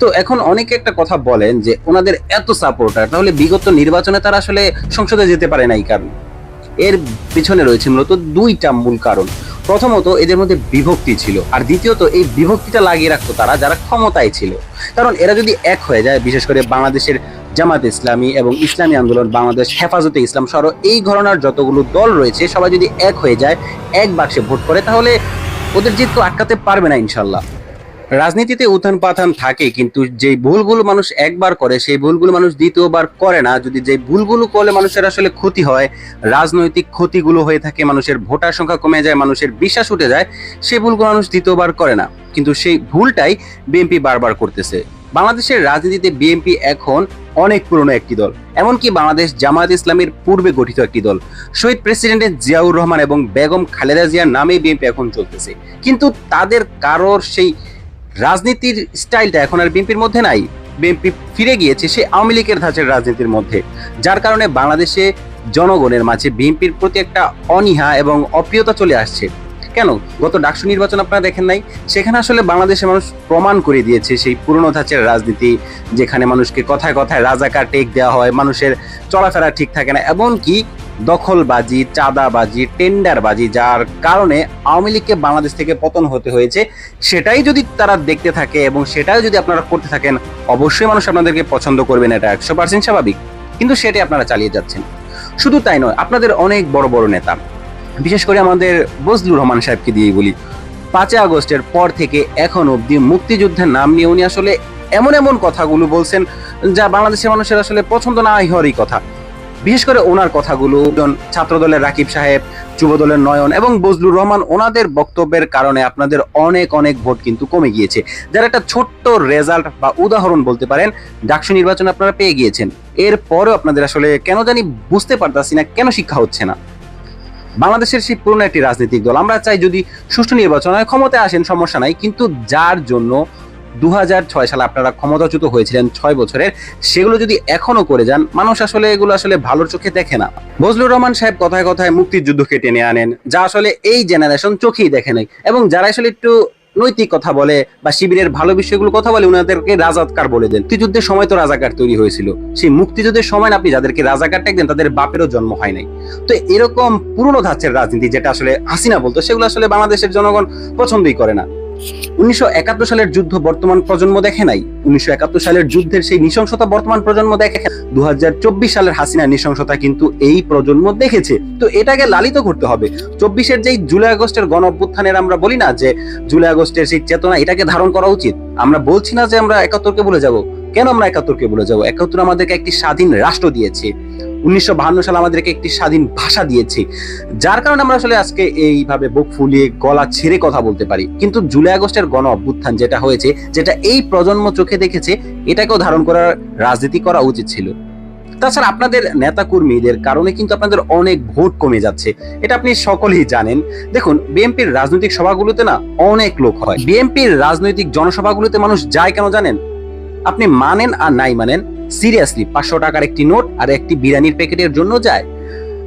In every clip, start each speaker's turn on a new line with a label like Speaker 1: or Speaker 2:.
Speaker 1: তো এখন অনেকে একটা কথা বলেন যে ওনাদের এত সাপোর্টার তাহলে বিগত নির্বাচনে তারা আসলে সংসদে যেতে পারে নাই কারণ। এর পিছনে রয়েছে মূলত দুইটা মূল কারণ। প্রথমত, এদের মধ্যে বিভক্তি ছিল, আর দ্বিতীয়ত, এই বিভক্তিটা লাগিয়ে রাখতো তারা যারা ক্ষমতায় ছিল। কারণ এরা যদি এক হয়ে যায়, বিশেষ করে বাংলাদেশের জামাত ইসলামী এবং ইসলামী আন্দোলন, বাংলাদেশ হেফাজতে ইসলাম সহ এই ঘটনার যতগুলো দল রয়েছে, সবাই যদি এক হয়ে যায়, এক বাক্সে ভোট করে, তাহলে ওদের জিত তো আটকাতে পারবে না ইনশাল্লাহ। রাজনীতিতে উত্থান পাথান থাকে, কিন্তু যে ভুলগুলো মানুষ একবার করে, সেই ভুলগুলো মানুষ দ্বিতীয়বার করে না। যদি যে ভুলগুলো করলে মানুষের আসলে ক্ষতি হয়, রাজনৈতিক ক্ষতিগুলো হয়ে থাকে, মানুষের ভোটার সংখ্যা কমে যায়, মানুষের বিশ্বাস উঠে যায়, সেই ভুলগুলো মানুষ দ্বিতীয়বার করে না। কিন্তু সেই ভুলটাই বিএনপি বারবার করতেছে। বাংলাদেশের রাজনীতিতে বিএনপি এখন অনেক পুরনো একটি দল। এমনকি বাংলাদেশ জামায়াত ইসলামের পূর্বে গঠিত একটি দল। শহীদ প্রেসিডেন্টের জিয়াউর রহমান এবং বেগম খালেদা জিয়ার নামে বিএনপি এখন চলতেছে। কিন্তু তাদের কারোর সেই রাজনীতির স্টাইলটা এখন আর বিএনপির মধ্যে নাই। বিএনপি ফিরে গিয়েছে সে আওয়ামী লীগের ধাঁচের রাজনীতির মধ্যে, যার কারণে বাংলাদেশে জনগণের মাঝে বিএনপির প্রতি একটা অনীহা এবং অপ্রিয়তা চলে আসছে। কেন? গত ডাকসু নির্বাচন আপনারা দেখেন নাই, সেখানে আসলে বাংলাদেশের মানুষ প্রমাণ করে দিয়েছে সেই পুরনো ধাঁচের রাজনীতি, যেখানে মানুষকে কথায় কথায় রাজাকার টেক দেওয়া হয়, মানুষের চলাফেরা ঠিক থাকে না, এমনকি দখলবাজি, চাঁদাবাজি, টেন্ডারবাজি, যার কারণে আওয়ামী লীগকে বাংলাদেশ থেকে পতন হতে হয়েছে, সেটাই যদি তারা দেখতে থাকে এবং সেটাই যদি আপনারা করতে থাকেন, অবশ্যই মানুষ আপনাদেরকে পছন্দ করবেন এটা একশো পার্সেন্ট স্বাভাবিক। কিন্তু সেটাই আপনারা চালিয়ে যাচ্ছেন। শুধু তাই নয়, আপনাদের অনেক বড় বড় নেতা, বিশেষ করে আমাদের বজলুর রহমান সাহেবকে দিয়ে বলি, পাঁচই আগস্টের পর থেকে এখন অবধি মুক্তিযুদ্ধের নাম নিয়ে উনি আসলে এমন এমন কথাগুলো বলছেন যা বাংলাদেশের মানুষের আসলে পছন্দ না হওয়ারই কথা। বিশেষ করে ওনার কথাগুলো ছাত্রদলের রাকিব সাহেব, যুবদলের নয়ন এবং বজলুর রহমান, ওনাদের বক্তব্যের কারণে আপনাদের অনেক অনেক ভোট কিন্তু কমে গিয়েছে। যার একটা ছোট্ট রেজাল্ট বা উদাহরণ বলতে পারেন, ডাকসু নির্বাচন আপনারা পেয়ে গিয়েছেন। এরপরেও আপনাদের আসলে কেন জানি বুঝতে পারতাছি না, কেন শিক্ষা হচ্ছে না। বাংলাদেশের সেই পুরনো একটি রাজনৈতিক দল। আমরা চাই যদি সুষ্ঠু নির্বাচন হয়, ক্ষমতায় আসেন সমস্যা নাই, কিন্তু যার জন্য দু হাজার ছয় সালে আপনারা ক্ষমতাচ্যুত হয়েছিলেন ছয় বছরের। সেগুলো যদি এখনও করে যান, মানুষ আসলে এগুলো আসলে ভালোর চোখে দেখে না। বজলুর রহমান সাহেব কথায় কথায় মুক্তিযুদ্ধকে টেনে আনেন, যা আসলে এই জেনারেশন চোখেই দেখে নাই। এবং যারা আসলে একটু নৈতিক কথা বলে বা শিবিরের ভালো বিষয়গুলো কথা বলে ওনাদেরকে রাজাকার বলে দেন। মুক্তিযুদ্ধের সময় তো রাজাকার তৈরি হয়েছিল। সেই মুক্তিযুদ্ধের সময় আপনি যাদেরকে রাজাকার দেন, তাদের বাপেরও জন্ম হয় নাই। তো এরকম পুরনো ধাঁচের রাজনীতি, যেটা আসলে হাসিনা বলতো, সেগুলো আসলে বাংলাদেশের জনগণ পছন্দই করে না। উনিশশো একাত্তর সালের যুদ্ধ বর্তমান প্রজন্ম দেখে নাই। উনিশশো একাত্তর সালের যুদ্ধের সেই নৃশংসতা বর্তমান প্রজন্ম দেখে দুহাজার চব্বিশ সালের হাসিনা নৃশংসতা কিন্তু এই প্রজন্ম দেখেছে। তো এটাকে লালিত করতে হবে। চব্বিশের যেই জুলাই আগস্টের গণ অভ্যুত্থানের আমরা বলি না যে জুলাই আগস্টের সেই চেতনা, এটাকে ধারণ করা উচিত। আমরা বলছি না যে আমরা একাত্তরকে ভুলে যাব। কেন আমরা একাত্তরকে ভুলে যাব? একাত্তর আমাদেরকে একটি স্বাধীন রাষ্ট্র দিয়েছে। উনিশশো সালে আমাদেরকে একটি স্বাধীন ভাষা দিয়েছে, যার কারণে আমরা আসলে আজকে এইভাবে বুক ফুলিয়ে গলা ছেড়ে কথা বলতে পারি। কিন্তু জুলাই আগস্টের গণ অভ্যুত্থান যেটা হয়েছে, যেটা এই প্রজন্ম চোখে দেখেছে, এটাকেও ধারণ করার রাজনীতি করা উচিত ছিল। তাছাড়া আপনাদের নেতা কর্মীদের কারণে কিন্তু আপনাদের অনেক ভোট কমে যাচ্ছে। এটা আপনি সকলেই জানেন। দেখুন, বিএনপির রাজনৈতিক সভাগুলোতে না অনেক লোক হয়। বিএনপির রাজনৈতিক জনসভাগুলোতে মানুষ যায় কেন জানেন? আপনি মানেন আর নাই মানেন? সিরিয়াসলি পাঁচশো টাকার একটি নোট আর একটি বিরিয়ানির প্যাকেটের জন্য যায়।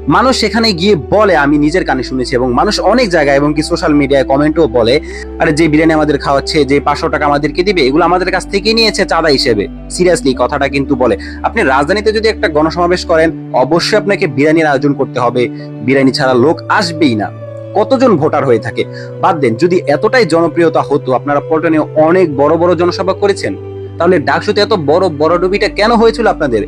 Speaker 1: মানুষ সেখানে গিয়ে বলে, আমি নিজের কানে শুনেছি এবং মানুষ অনেক জায়গায় এবং কি সোশ্যাল মিডিয়ায় কমেন্টও বলে, আরে, যে বিরিয়ানি আমাদের খাওয়াচ্ছে, যে পাঁচশো টাকা আমাদেরকে দিবে, এগুলো আমাদের কাছ থেকে নিয়েছে চাঁদা হিসেবে। সিরিয়াসলি কথাটা কিন্তু বলে। আপনি রাজধানীতে যদি একটা গণসমাবেশ করেন, অবশ্যই আপনাকে বিরিয়ানির আয়োজন করতে হবে। বিরিয়ানি ছাড়া লোক আসবেই না। কতজন ভোটার হয়ে থাকে? বাদ দেন, যদি এতটাই জনপ্রিয়তা হতো, আপনারা পল্টনে অনেক বড় বড় জনসভা করেছেন। তাহলে ডাকসুতে এত বড় বড় ডুবিটা কেন হয়েছিল আপনাদের?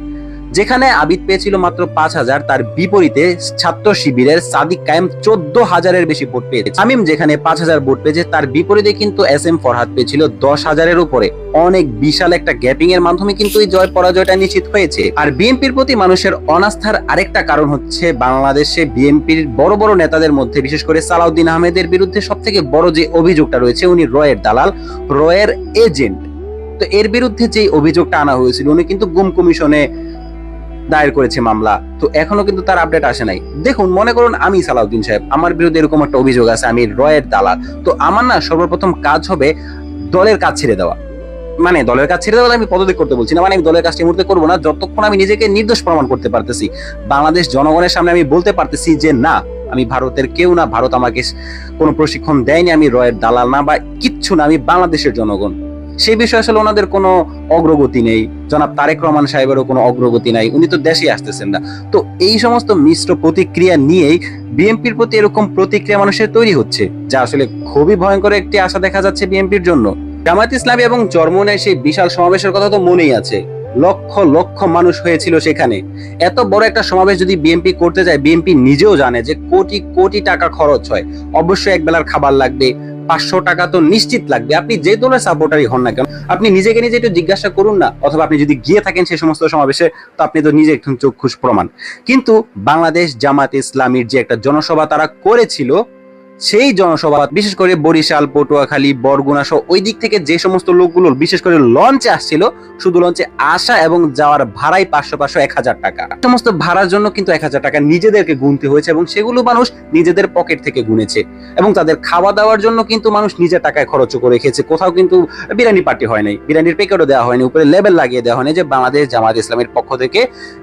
Speaker 1: যেখানে আবিদ পেয়েছিল মাত্র পাঁচ হাজার, তার বিপরীতে ছাত্র শিবিরের সাদিক কায়েম চোদ্দ হাজারের বেশি ভোট পেয়েছে। শামীম যেখানে পাঁচ হাজার ভোট পেয়েছে, তার বিপরীতে কিন্তু এস এম ফরহাদ পেয়েছিল দশ হাজারের উপরে। অনেক বিশাল একটা গ্যাপিং এর মাধ্যমে কিন্তু এই জয় পরাজয়টা নিশ্চিত হয়েছে। আর বিএনপির প্রতি মানুষের অনাস্থার আরেকটা কারণ হচ্ছে বাংলাদেশে বিএনপির বড় বড় নেতাদের মধ্যে, বিশেষ করে সালাউদ্দিন আহমেদের বিরুদ্ধে সব থেকে বড় যে অভিযোগটা রয়েছে, উনি রয়ের দালাল, রয়ের এজেন্ট। তো এর বিরুদ্ধে যে অভিযোগটা আনা হয়েছিল, উনি কিন্তু গুম কমিশনে দায়ের করেছে মামলা। তো এখনও কিন্তু তার আপডেট আসে নাই। দেখুন, মনে করুন আমি সালাউদ্দিন সাহেব, আমার বিরুদ্ধে এরকম একটা অভিযোগ আছে, আমি রয়ের দালাল। তো আমার না সর্বপ্রথম কাজ হবে দলের কাজ ছেড়ে দেওয়া। মানে দলের কাজ ছেড়ে দেওয়া আমি পদত্যাগ করতে বলছি না মানে আমি দলের কাজটা মুহূর্তে করব না, যতক্ষণ আমি নিজেকে নির্দোষ প্রমাণ করতে পারতেছি। বাংলাদেশ জনগণের সামনে আমি বলতে পারতেছি যে না, আমি ভারতের কেউ না, ভারত আমাকে কোনো প্রশিক্ষণ দেয়নি, আমি রয়ের দালাল না বা কিচ্ছু না, আমি বাংলাদেশের জনগণ। সেই বিষয়ে আসলে ওনাদের কোনো অগ্রগতি নেই। জনাব তারেক রহমান সাহেবেরও কোনো অগ্রগতি নাই। উনি তো দেশে আসতেছেন না। তো এই সমস্ত মিশ্র প্রতিক্রিয়া নিয়েই বিএনপির প্রতি এরকম প্রতিক্রিয়া মানুষের তৈরি হচ্ছে, যা আসলে খুবই ভয়ঙ্কর একটি আশা দেখা যাচ্ছে বিএনপির জন্য। জামায়াত ইসলামী এবং চরমনের সেই বিশাল সমাবেশের কথা তো মনেই আছে। লক্ষ লক্ষ মানুষ হয়েছিল সেখানে। এত বড় একটা সমাবেশ যদি বিএনপি করতে যায়, বিএনপি নিজেও জানে যে কোটি কোটি টাকা খরচ হয়। অবশ্যই এক বেলার খাবার লাগবে পাঁচশো টাকা তো নিশ্চিত লাগবে। আপনি যে ধরনের সাপোর্টারই হন না কেন, আপনি নিজেকে নিজে একটু জিজ্ঞাসা করুন না, অথবা আপনি যদি গিয়ে থাকেন সেই সমস্ত সমাবেশে, তো আপনি তো নিজে একটু চোখ খুশ প্রমাণ। কিন্তু বাংলাদেশ জামাত ইসলামীর যে একটা জনসভা তারা করেছিল সেই জনসভা, বিশেষ করে বরিশাল, পটুয়াখালী, বরগুনা সহ ওই দিক থেকে যে সমস্ত লোকগুলো বিশেষ করে লঞ্চে আসছিল, শুধু লঞ্চে আসা এবং যাওয়ার ভাড়াই পাঁচশো পাঁচশো এক হাজার টাকা। সমস্ত ভাড়ার জন্য কিন্তু এক হাজার টাকা নিজেদেরকে গুনতে হয়েছে এবং সেগুলো মানুষ নিজেদের পকেট থেকে গুনেছে এবং তাদের খাওয়া দাওয়ার জন্য কিন্তু মানুষ নিজের টাকায় খরচ করে খেয়েছে কোথাও কিন্তু বিরিয়ানি পার্টি হয় নাই। বিরিয়ানির প্যাকেটও দেওয়া হয়নি, উপরে লেবেল লাগিয়ে দেওয়া হয়নি যে বাংলাদেশ জামাত ইসলামের পক্ষ থেকে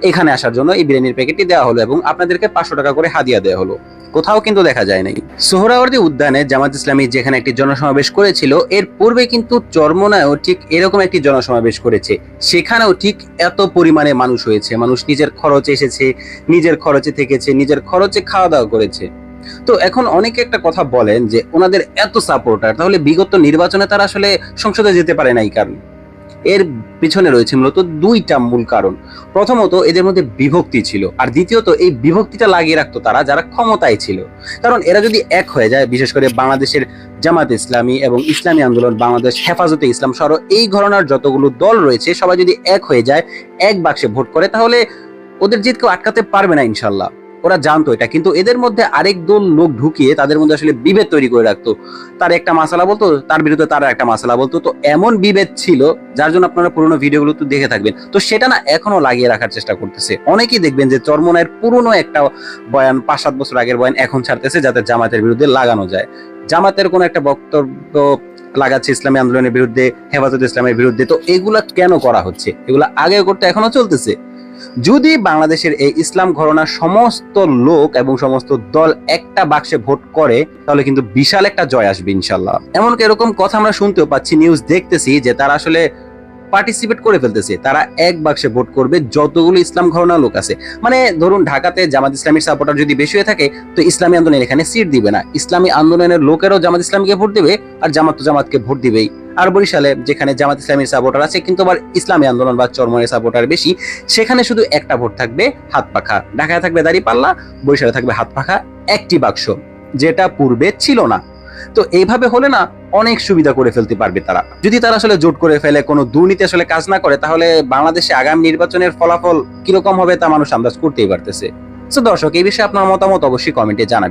Speaker 1: এখানে আসার জন্য এই বিরিয়ানির প্যাকেটটি দেওয়া হলো এবং আপনাদেরকে পাঁচশো টাকা করে হাদিয়া দেওয়া হলো। কোথাও কিন্তু দেখা যায় নাই। সোহরাওয়ার্দী উদ্যানে জামাত ইসলামী যেখানে একটি জনসমাবেশ করেছিল, এর পূর্বে কিন্তু চরমনায়ও ঠিক এরকম একটি জনসমাবেশ করেছে। সেখানেও ঠিক এত পরিমাণে মানুষ হয়েছে। মানুষ নিজের খরচে এসেছে, নিজের খরচে থেকেছে, নিজের খরচে খাওয়া দাওয়া করেছে। তো এখন অনেকে একটা কথা বলেন যে, ওনাদের এত সাপোর্টার, তাহলে বিগত নির্বাচনে তারা আসলে সংসদে যেতে পারে নাই কারণ। এর পিছনে রয়েছে মূলত দুইটা মূল কারণ। প্রথমত, এদের মধ্যে বিভক্তি ছিল। আর দ্বিতীয়ত, এই বিভক্তিটা লাগিয়ে রাখতো তারা যারা ক্ষমতায় ছিল। কারণ এরা যদি এক হয়ে যায়, বিশেষ করে বাংলাদেশের জামাত ইসলামী এবং ইসলামী আন্দোলন, বাংলাদেশ হেফাজতে ইসলাম সহ এই ঘটনার যতগুলো দল রয়েছে, সবাই যদি এক হয়ে যায়, এক বাক্সে ভোট করে, তাহলে ওদের জিত কেউ আটকাতে পারবে না, ইনশাল্লাহ। ওরা জানতো এটা। কিন্তু এদের মধ্যে আরেক দল লোক ঢুকিয়ে তাদের মধ্যে আসলে বিভেদ তৈরি করে রাখতো। তার একটা মাসালা বলতো, তার বিরুদ্ধে তার একটা মাসালা বলতো। তো এমন বিভেদ ছিল, যার জন্য আপনারা পুরোনো ভিডিওগুলো তো দেখে থাকবেন। তো সেটা না এখনও লাগিয়ে রাখার চেষ্টা করতেছে। অনেকেই দেখবেন যে চরমনের পুরনো একটা বয়ান পাঁচ সাত বছর আগের বয়ান এখন ছাড়তেছে, যাতে জামাতের বিরুদ্ধে লাগানো যায়। জামাতের কোনো একটা বক্তব্য লাগাচ্ছে ইসলামী আন্দোলনের বিরুদ্ধে, হেফাজত ইসলামের বিরুদ্ধে। তো এগুলা কেন করা হচ্ছে? এগুলা আগে করতে, এখনও চলতেছে? যদি বাংলাদেশের এই ইসলাম ঘরনার সমস্ত লোক এবং সমস্ত দল একটা বাক্সে ভোট করে, তাহলে কিন্তু বিশাল একটা জয় আসবে ইনশাল্লাহ। এমনকি এরকম কথা আমরা শুনতেও পাচ্ছি নিউজ দেখতেছি যে তারা আসলে পার্টিসিপেট করে ফেলতেছে। তারা এক বাক্সে ভোট করবে যতগুলো ইসলাম ঘরনা লোক আছে। মানে ধরুন ঢাকাতে জামাত ইসলামীর সাপোর্টার যদি বেশি হয়ে থাকে, তো ইসলামী আন্দোলন এখানে সিট দিবে না। ইসলামী আন্দোলনের লোকেরাও জামাত ইসলামীকে ভোট দিবে, আর জামাত তো জামাতকে ভোট দিবেই। আর বরিশালে যেখানে জামাত ইসলামীর সাপোর্টার আছে, কিন্তু আবার ইসলামী আন্দোলন বা চরমনের সাপোর্টার বেশি, সেখানে শুধু একটা ভোট থাকবে হাত পাখা। ঢাকায় থাকবে দাড়ি পাল্লা বরিশালে থাকবে হাত পাখা, একটি বাক্স, যেটা পূর্বে ছিল না। তো এইভাবে হলে না অনেক সুবিধা করে ফেলতে পারবে তারা। যদি তারা আসলে জোট করে ফেলে, কোনো দুর্নীতি আসলে কাজ না করে, তাহলে বাংলাদেশে আগামী নির্বাচনের ফলাফল কীরকম হবে তা মানুষ আন্দাজ করতেই পারতেছে। তো দর্শক, এই বিষয়ে আপনার মতামত অবশ্যই কমেন্টে জানাবেন।